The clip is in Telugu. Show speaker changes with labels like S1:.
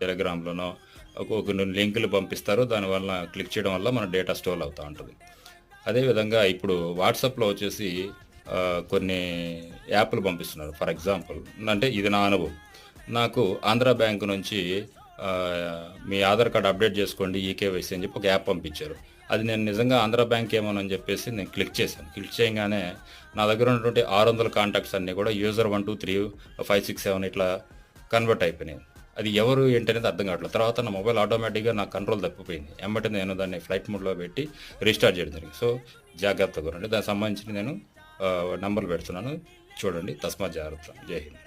S1: టెలిగ్రామ్లోనో ఒక కొన్ని లింకులు పంపిస్తారు. దానివల్ల క్లిక్ చేయడం వల్ల మన డేటా స్టోర్ అవుతూ ఉంటుంది. అదేవిధంగా ఇప్పుడు వాట్సాప్లో వచ్చేసి కొన్ని యాప్లు పంపిస్తున్నారు. ఫర్ ఎగ్జాంపుల్ అంటే ఇది నా అనుభవం. నాకు ఆంధ్ర బ్యాంక్ నుంచి మీ ఆధార్ కార్డ్ అప్డేట్ చేసుకోండి ఈకేవైసీ అని చెప్పి ఒక యాప్ పంపించారు. అది నేను నిజంగా ఆంధ్ర బ్యాంక్ ఏమోనని చెప్పేసి నేను క్లిక్ చేశాను. క్లిక్ చేయగానే నా దగ్గర ఉన్నటువంటి ఆరు వందల కాంటాక్ట్స్ అన్నీ కూడా user one two three five six seven ఇట్లా కన్వర్ట్ అయిపోయినాయి. అది ఎవరు ఏంటనేది అర్థం కావట్లేదు. తర్వాత నా మొబైల్ ఆటోమేటిక్గా నా కంట్రోల్ తప్పిపోయింది. ఎమ్మటే నేను దాన్ని ఫ్లైట్ మోడ్లో పెట్టి రీస్టార్ట్ చేయడం జరిగింది. సో జాగ్రత్తగా ఉండండి. దానికి సంబంధించి నేను నంబర్లు పెడుతున్నాను. చూడండి తస్మాత్ జాగ్రత్త. జై హింద్.